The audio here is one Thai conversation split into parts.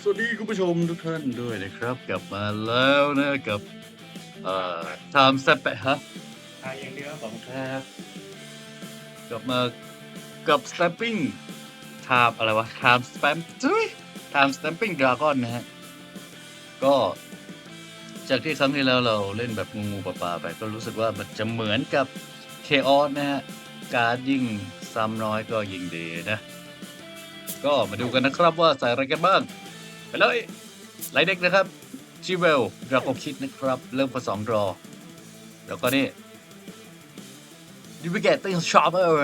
สวัสดีคุณผู้ชมทุกท่านด้วยนะครับ กลับมาแล้วนะกับเอ่อ Time Step ฮะทายอย่างเดียวของครับกลับมากับ Stamping Time อะไรวะ Time Stamp จุ้ย Time Stamping Dragon นะฮะ ก็จากที่ครั้งที่แล้วเราเล่นแบบงูๆปลาๆไป ก็รู้สึกว่ามันจะเหมือนกับ Chaos นะฮะ การดยิ่งซ้ำน้อยก็ยิ่งดีนะ ก็มาดูกันนะครับว่าใส่อะไรกันบ้าง ไปเลยไลเด็กนะครับชีเวลดราโกคิดนะครับ เริ่มผสมรอ แล้วก็นี่ดิวิเกตติ้งชอปเปอร์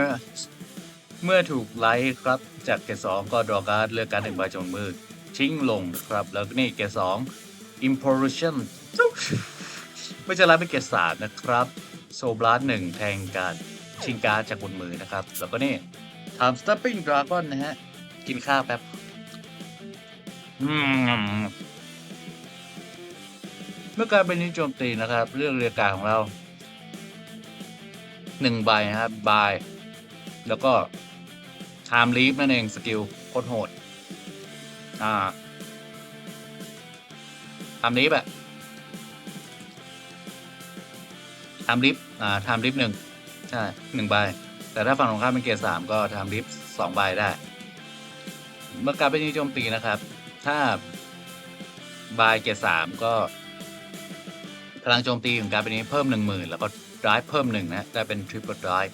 เมื่อถูกไลท์ครับ จากเกสองก็ดรอการ์ดเลือกการหนึ่งใบจงมือทิ้งลงนะครับ แล้วก็นี่เกรดสอง Implosion ไม่ใช่ไลท์เป็นเกรดสามนะครับโซบลัสหนึ่งแทงการชิงการดจากบนมือนะครับ แล้วก็นี่ Time Stepping Dragon นะฮะ กินข้าวแป๊บ เมื่อการเป็นนิโจมตีนะครับ เรื่องเรียการของเราหนึ่งใบนะครับบาย แล้วก็ time leap นั่นเองสกิลโคตรโหด อ่า time leap อะ time leap อ่า time leap หนึ่งใช่หนึ่งใบ แต่ถ้าฝั่งของข้ามเป็นเกียร์สามก็ time leap สองใบได้ เมื่อการเป็นนิโจมตีนะครับ ถ้าบายเกียร์สามก็ พลังโจมตีของการเป็นนี้เพิ่มหนึ่งหมื่นแล้วก็ด i v e เพิ่มหนึ่งนะได้เป็นทริปเปิลด i v e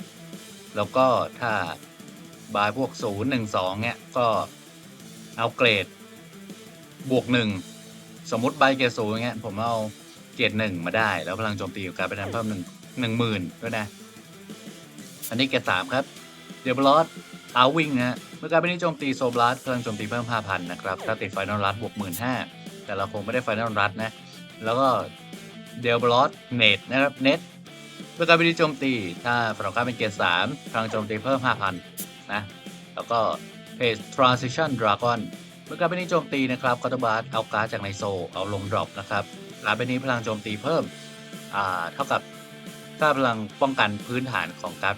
แล้วก็ถ้าบายพวกศูนย์หนึ่งสองเนี่ยก็เอาเกรด บวกหนึ่งสมมติบายเกียร์ศูนย์เงี้ยผมเอาเกียร์หนึ่งมาได้ แล้วพลังโจมตีของการเป็นนั้นเพิ่มหนึ่งหนึ่งหมื่นด้วยนะ อันนี้เกียร์สามครับเดบลอสเอาวิ่งนะ เมื่อการเป็นนี้โจมตีโซบลัสพลังโจมตีเพิ่ม 5,000 นะครับ ถ้าติดไฟนอลรัดบวก15,000แต่เราคงไม่ได้ไฟนอลรัดนะ แล้วก็เดลบลอสเนตนะครับเน็ตเมื่อการเป็นนี้โจมตี ถ้าฝั่งตรงข้ามเป็นเกียร์3พลังโจมตีเพิ่ม 5,000 นะ แล้วก็เพจ transition dragon เมื่อการเป็นนี้โจมตีนะครับคอตบาร์เอาการ์ดจากในโซเอาลงดรอปนะครับการเป็นนี้พลังโจมตีเพิ่ม อ่า เท่ากับค่าพลังป้องกันพื้นฐานของการ์ด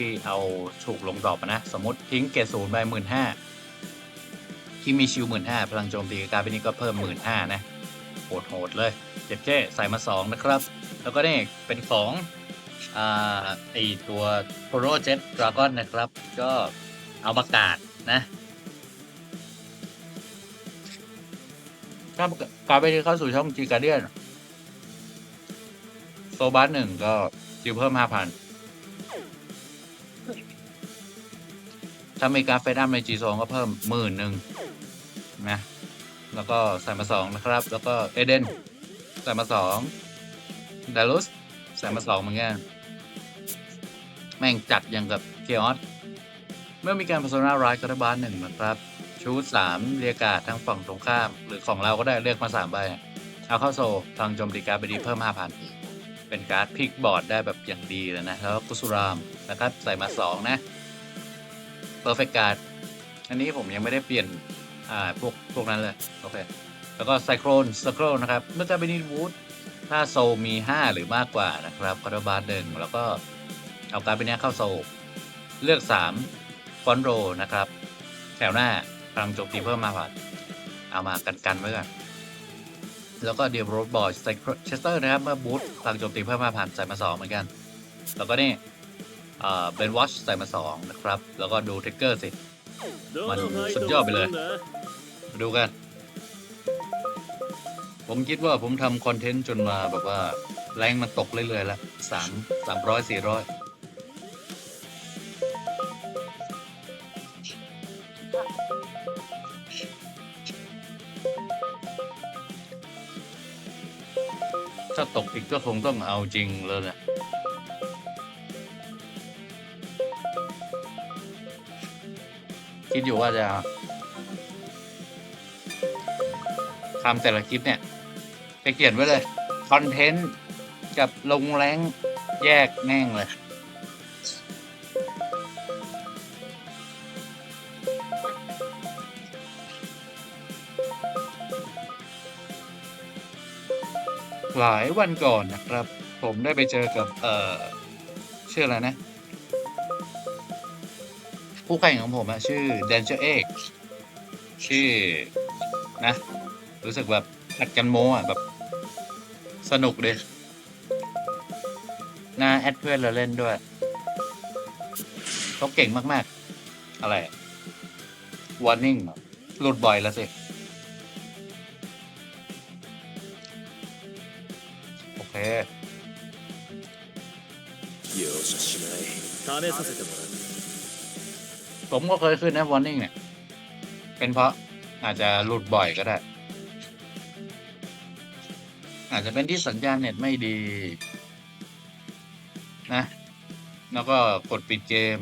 ที่เอาถูกลงดรอปนะ สมมติทิ้งเกรดศูนย์ไปหมื่นห้าที่มีชิวหมื่นห้าพลังโจมตีกับการเป็นนี้ก็เพิ่มหมื่นห้านะโหดโหดๆเลยเจ็บเจ้ใส่มาสองนะครับ แล้วก็นี่เป็นของอ่าไอตัวโ r o Jet Dragon นนะครับ ก็เอาประกาศนะถ้าการไปที่เข้าสู่ช่องจีการเดียนโซบัสหนึ่งก็จิวเพิ่มห้าพัน ถ้ามีการเฟดอัพใน G2 ก็เพิ่มหมื่นหนึ่งนะแล้วก็ใส่มาสองนะครับ แล้วก็เอเดนใส่มาสองดารุสใส่มาสองเหมือนกันแม่งจัดอย่างกับเคียอสเมื่อมีการ Persona r i ก็ได้บานหนึ่งนะครับ ชูดสามเรียกการทั้งฝั่งตรงข้าม หรือของเราก็ได้เลือกมาสามใบเอาเข้าโซพลังโจมตีการไปดีเพิ่มห้าพันเป็นการ์ดพลิกบอร์ดได้แบบอย่างดีเลยนะ แล้วก็กุสุรามนะครับใส่มาสองนะ perfect card อันนี้ผมยังไม่ได้เปลี่ยน อ่า พวก พวกนั้นเลย โอเค แล้วก็ cyclone circle นะครับ เมื่อการเป็น in wood ถ้าโซมี 5 หรือมากกว่านะครับคาร์บาร์หนึ่งแล้วก็เอาการเป็นนี้เข้าโซเลือก 3 ฟอนโรนะครับ แถวหน้าพลังโจมตีเพิ่มมาผ่านเอามากันกันไว้ก่อนแล้วก็เดียบโรดบอยไซเชสเตอร์นะครับเมื่อบูทพลังโจมตีเพิ่มมาผ่านใส่มา2เหมือนกัน แล้วก็นี่ เบนวอชใส่มา 2 นะครับ แล้วก็ดูเทกเกอร์สิ มันสุดยอดไปเลยมาดูกัน ผมคิดว่าผมทำคอนเทนต์จนมาแบบว่า แรงมันตกเรื่อยๆแล้วสามสามร้อยสี่ร้อยถ้าตกอีกก็คงต้องเอาจริงเลยนะ คิดอยู่ว่าจะทำแต่ละคลิปเนี่ย ไปเขียนไว้เลย คอนเทนต์กับลงแรงแยกแม่งเลย หลายวันก่อนนะครับ ผมได้ไปเจอกับ เอ่อชื่ออะไรนะ ผู้แข่งของผมอะชื่อ Danger X ชื่อ นะ รู้สึกแบบอัดกันโมอ่ะแบบ สนุกเลยน่าแอดเพื่อนเราเล่นด้วยเขาเก่งมาก ๆ อะไรวอร์นิ่งหลุดบ่อยแล้วสิ โอเค 容赦しない試させてもらう ผมก็เคยขึ้นนะวอร์นิ่งเนี่ย เป็นเพราะอาจจะหลุดบ่อยก็ได้ อาจจะเป็นที่สัญญาณเน็ตไม่ดี นะ แล้วก็กดปิดเกม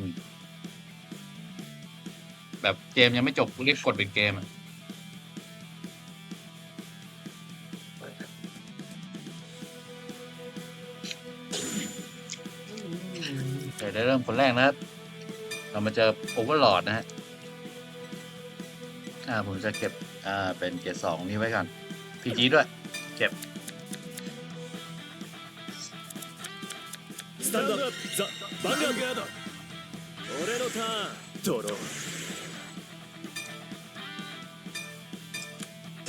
แบบเกมยังไม่จบรีบกดปิดเกมอะเดี๋ยวได้เริ่มคนแรกนะครับ เรามาเจอโอเวอร์ลอดนะฮะ อ่า ผมจะเก็บ อ่า เป็นเกียร์สองนี้ไว้ก่อน พีจีด้วย เก็บ スタンドアップザ・バンガード俺のターンドロー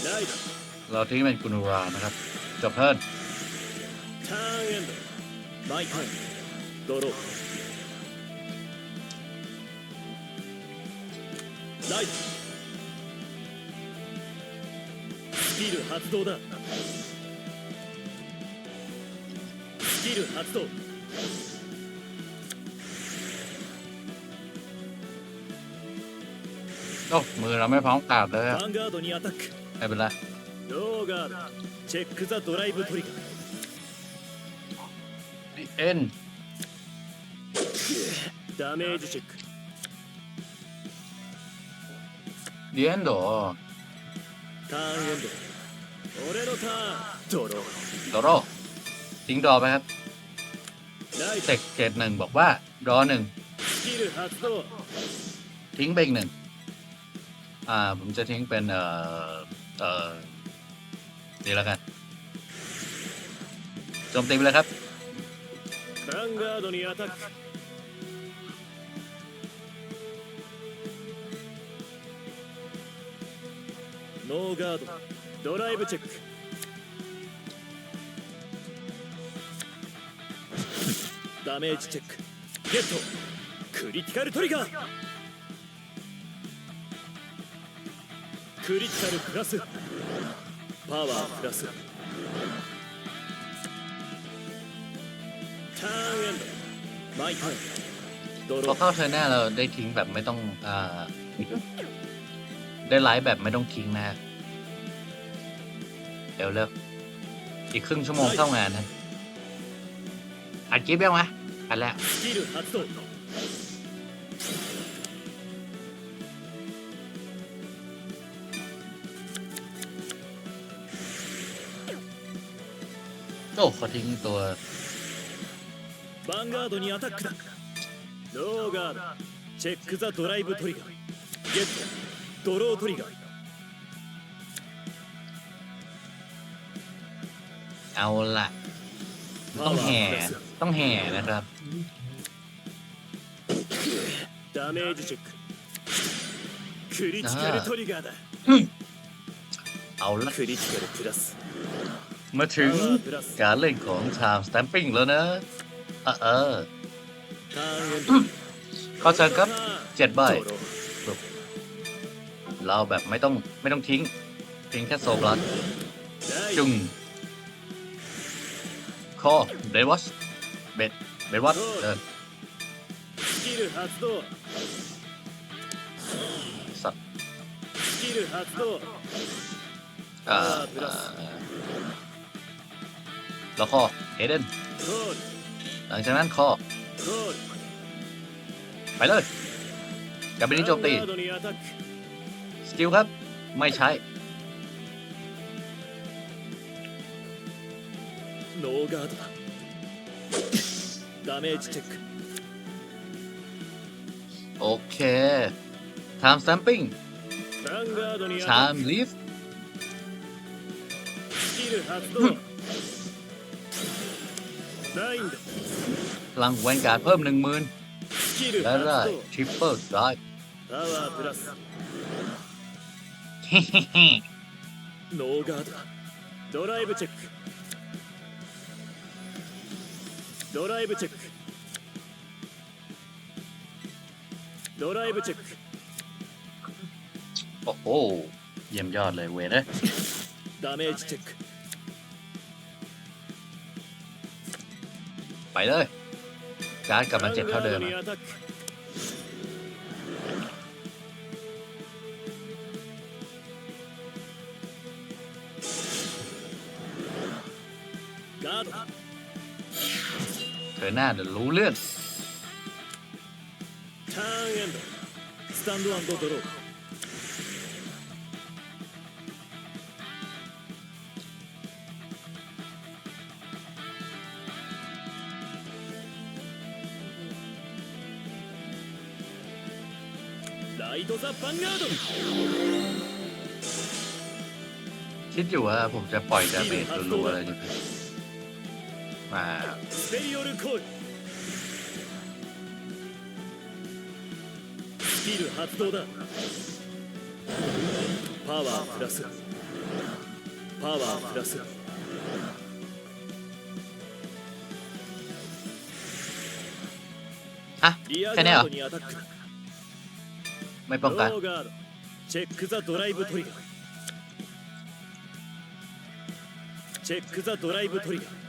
ライダー เราทิ้งเป็นกุนูรานะครับ จบเทิร์น ターンエンドマイターンドロー ライダースキル発動だスキル発動 โอ้ มือเราไม่พร้อมกราบเลยอะ ヴァンガードにアタック ไม่เป็นไร ローガードチェックザドライブトリガー เอ็น ダメージチェック ดีเอ็นโด ターンエンド俺のターンドロー โดโรทิ้งดอไปครับ ライ เท ト คเกตหนึ่งบอกว่า ดอหนึ่ง スキル発動 ทิ้งไปอีกหนึ่ง อ่า ผมจะทิ้งเป็น เอ่อ เอ่อนี่แล้วกัน โจมตีไปเลยครับ ノーガードドライブチェックダメージチェックゲットクリティカルトリガークリティカルプラスパワープラスターンエンドマイターンド พ ロ อ ー เข้าเทอร์หน้าเราได้ทิ้งแบบไม่ต้อง อ่า ได้ไลฟ์แบบไม่ต้องทิ้งนะฮะเร็วเร็วอีกครึ่งชั่วโมงเข้างานนะอัดคลิปยังวะอัดแล้ว スキル発動 โอ้เขาทิ้งตัว ヴァンガードにアタックだローガードチェックザドライブトリガーゲット ドロートリガー เอาละต้องแห่ ต้องแห่นะครับ ダメージチェッククリティカルトリガーだ เอาละ クリティカルプラス มาถึง パワープラス การเล่นของ Time Stamping แล้วนะ เออเออ ターンエンド เข้าเชิญครับ เจ็ดใบ ドロー เราแบบไม่ต้องไม่ต้องทิ้ง เพียงแค่โซบลัดจุงคอเบดวอชเบดเบดวอชเดินสัตว์แล้วก็เฮเดนหลังจากนั้นคอไปเลยจะไปนนิโจมตี สกิลครับ ไม่ใช้ ノーガードだダメージチェック โอเค Time Stamping ヴァンガードにアタッ Time Leaf クスキル発動ないんだ พลังแวนการ์ดเพิ่มหนึ่งหมื่น スキル และ 発 ได้ 動 Triple Drive パワープラス ノーガードだドライブチェックドライブチェックドライブチェック โอ้โห เยี่ยมยอดเลยเวยนะ ダメージチェック ไปเลย การ์ดกลับมาเจ็ดเท่าเดิม ヴァンガードに อะ アタック อหน้าเดี๋ยวรู้เรื่องคิดอยู่ว่าผมจะปล่อยดาเมจรัวๆเลยมา スペリオルコールスキル発動だ。パワープラス。パワープラス。あかねよ。もう一本か。チェックザドライブトリガー。チェックザドライブトリガー。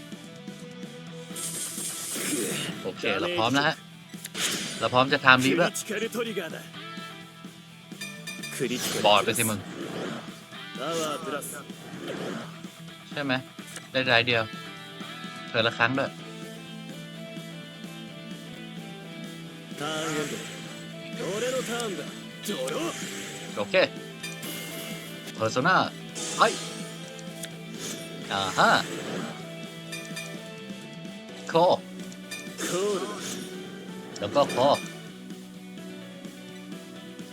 โอเค เราพร้อมแล้วฮะ เราพร้อมจะทำลิฟแล้ว บอดไปสิมึง ใช่ไหม ได้รายเดียวเธอละครั้งด้วยโอเคเพอร์ซอน่าไออ่าฮะโค แล้วก็คอ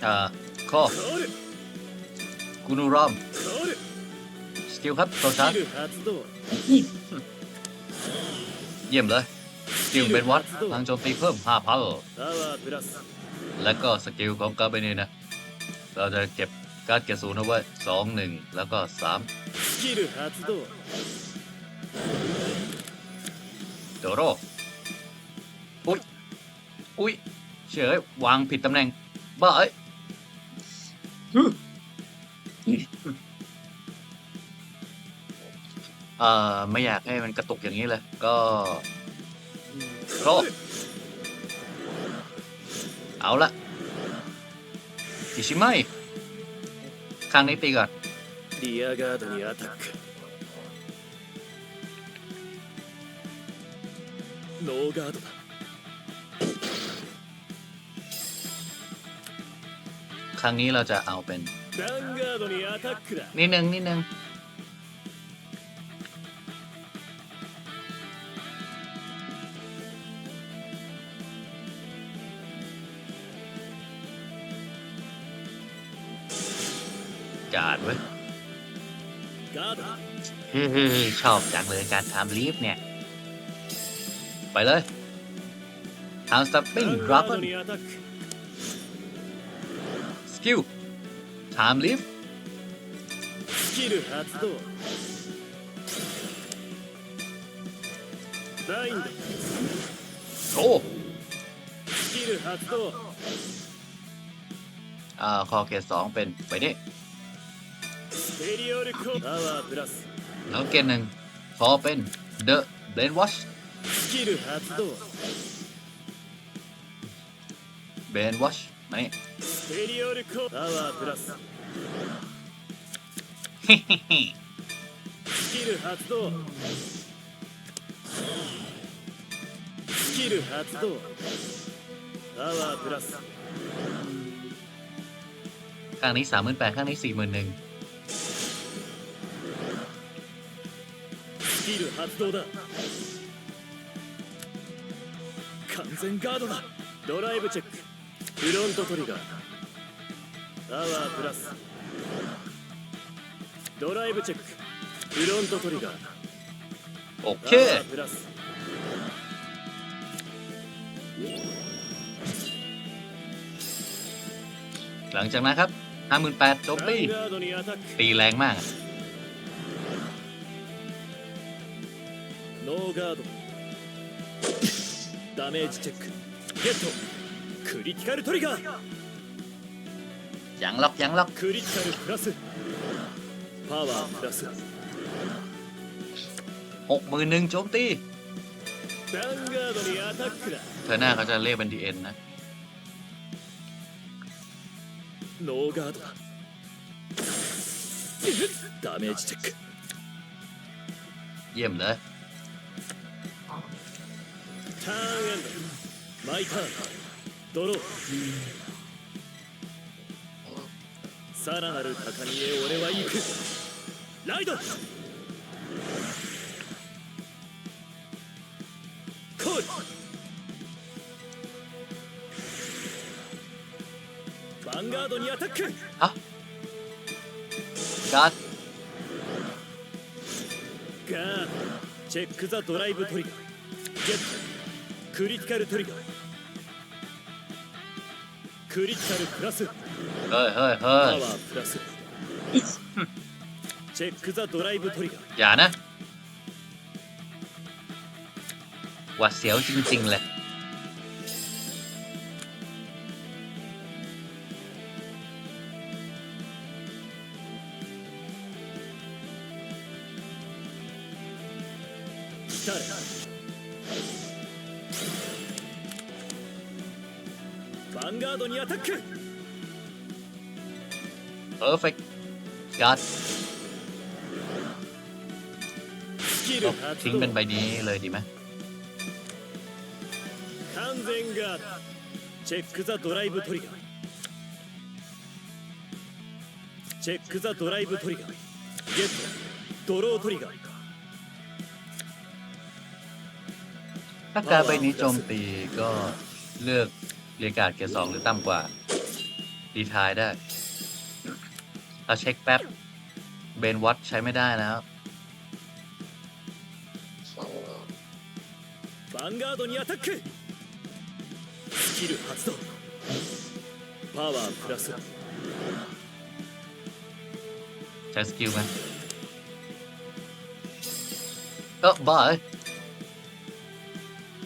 อ่าคอกุนูรอมสกิลครับโซชาร์เยี่ยมเลยสกิลเป็นวัดพลังโจมตีเพิ่มห้าพันและก็สกิลของกาเบเนนะ เราจะเก็บการเก็บศูนย์เอาไว้สองหนึ่งแล้วก็สามโดโร อุ้ยเฉยวางผิดตำแหน่งบ้าเอ้ยเอ่อไม่อยากให้มันกระตุกอย่างนี้เลย ก็โรเอาละอิชิไม่ครั้งนี้ตีก่อนดีอาการ์ดีอาทักโนการ์ด ครั้งนี้เราจะเอาเป็นนิดนึงนิดนึงจาดเว้ยชอบจังเลยการทำลีฟเนี่ย ไปเลยทำสตัปปิ้งดรอปเปอร์ สกิลไทม์ลิฟスキル発動バインドโอ้スキル発動อ่าคอเกตสองเป็นไปนี่ペリオルコパワープラスแล้วเกตหนึ่งคอเป็นเดอะเบลนวอชスキル発動เบลนวอช ワープラス ข้างนี้สามหมื่นแปดข้างนี้สี่หมื่นหนึ่ง スキル発動だ完全ガードだドライブチェック フロントトリガーパワープラスドライブチェックフロントトリガー โอเค パワープラス หลังจากนั้นครับห้าหมื่นแปดโจม ヴァ ตี ンガードにアタック ตีแรงมากอะ ノーガードダメージチェックゲット クリティカルトリガー ยังล็อกยังล็อก クリティカルプラスパワープラス หกหมื่นหนึ่งโจมตี ヴァンガードにアタックだ เธอหน้าเขาจะเรียกเป็นดีเอ็นนะ ノーガードだダメージチェック เยี่ยมเลย ターンエンドマイターン ドローさらなる高みへ俺は行く。ライド。コーヴァンガードにアタック。あ。ガ。ッガーチェックザドライブトリガー。ゲット。クリティカルトリガー。クリティカルプラス เฮ้ยเฮ้ยเฮ้ パ ย ワープラスチェックザドライブトリガー อย่านะหวัดเสียวจริง ๆ เลย ガードにアタック เพอร์เฟกต์การ์ด スキル ก็ 発 ทิ้ง 動 เป็นใบนี้เลยดีไหม 完全ガードチェックザドライブトリガーチェックザドライブトリガーゲットドロートリガー ถ้าการดใบนี้โจมตีก็เลือก เรียกการ์ดเกียร์สองหรือต่ำกว่า ดีทายได้เราเช็คแป๊บ เบนวัตใช้ไม่ได้นะครับ ヴァンガードにアタックスキル発動パワープラス ใช้สกิลไหมเออบ้าเอ้ย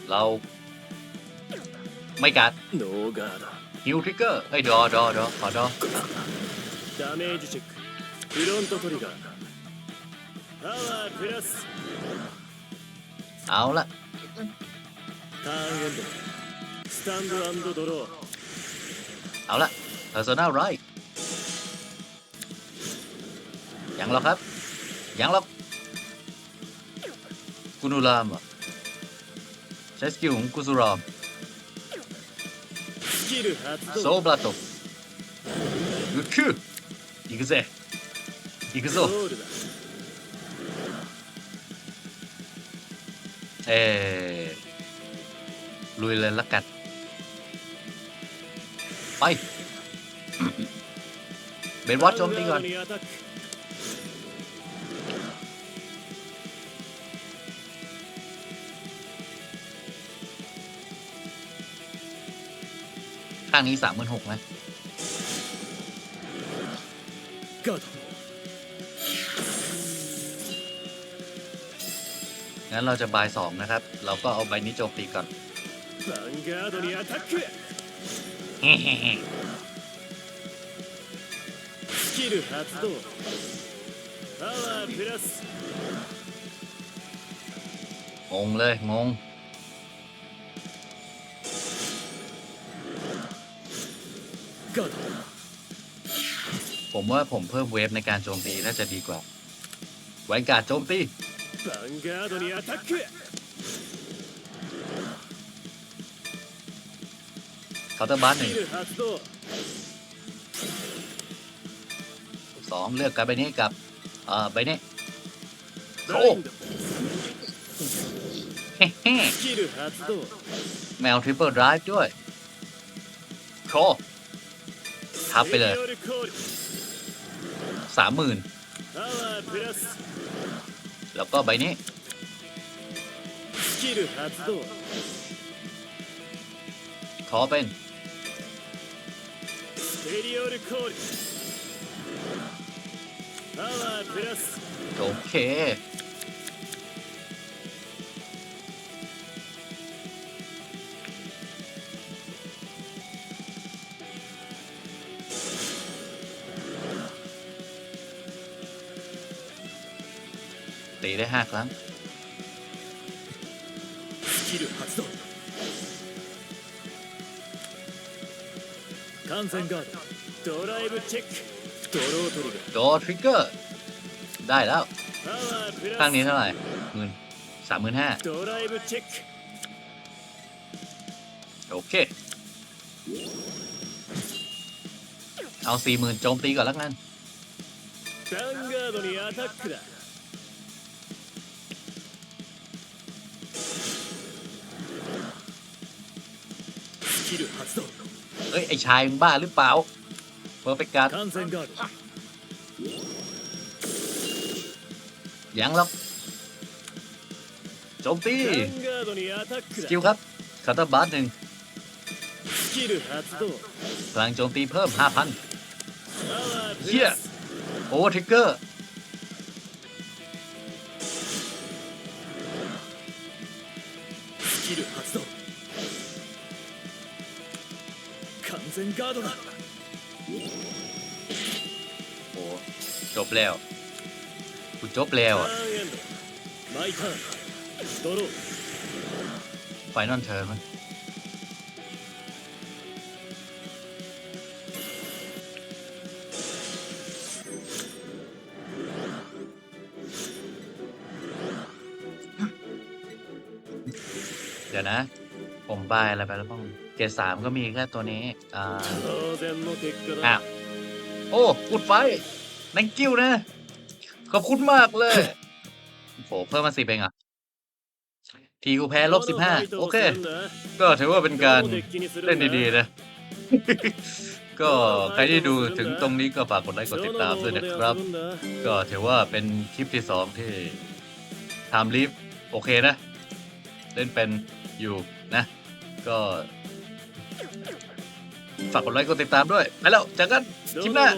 เรา ไม่กัดฮิวทริกเกอร์ไอ้ดอดอดอขอดอดาเมจช็คฟรอนตทริกเกอร์พาวเวอร์พลัสเอาละทาร์เอนด์สแตนด์แรเอาละ Personal Right ยังหรอครับ ยังหรอกกุนุลามใช้สกิลของกุสุราม スキル発 โซ 動 บลาโตยุดคืออีกเซอีกโซ ゴールだ เออลุยเลยละกัน ไป เบนวัตโจมตีก่อน ข้างนี้สามหมื่นหกไหมงั้นเราจะบายสองนะครับ เราก็เอาใบนี้โจมตีก่อนงงเลยงง ผมว่าผมเพิ่มเวฟในการโจมตีน่าจะดีกว่า ไว้การโจมตีเคาน์เตอร์บัสหนึ่งสองเลือกกันไปนี้กับ เอ่อไปนี้โอ้แมวทริปเปิลไดรฟ์ด้วยโค ทับไปเลยสามหมื่นแล้วก็ใบนี้ขอเป็นโอเค ได้ 5 ครั้ง โดทริกเกอร์ ได้แล้ว ข้างนี้เท่าไหร่หมืนสามหมื่นห้าโอเค เอาสี่หมื่นโจมตีก่อนแล้วกัน ไอ้ชายมึงบ้าหรือเปล่าเพอร์เฟกการ์ดยังหรอกโจมตีสกิลครับคาร์เตอร์บาร์หนึ่งพลังโจมตีเพิ่ม 5,000เฮียโอเวอร์ทิกเกอร์ 全ガードだ โอ้จบแล้วกูจบแล้ว タ อ่ะ ーンエンドマイターンドロー ไฟนอลเทิร์นเดี๋ยวนะ ผมบายอะไรไปแล้วบ้าง เจ็ดสามก็มีแค่ตัวนี้อ่าอ้าโอ้กุดไฟนังกิ้วนะ ขอบคุณมากเลยโหเพิ่มมาสิบเองอะทีกูแพ้ลบสิบห้าโอเค ก็ถือว่าเป็นการเล่นดีๆนะ ก็ใครที่ดูถึงตรงนี้ก็ฝากกดไลค์กดติดตามด้วยนะครับ ก็ถือว่าเป็นคลิปที่สองที่ทำลิฟโอเคนะ เล่นเป็นอยู่นะ ก็ ฝากกดไลค์กดติดตามด้วย ไปแล้วเจอกันคลิปหน้า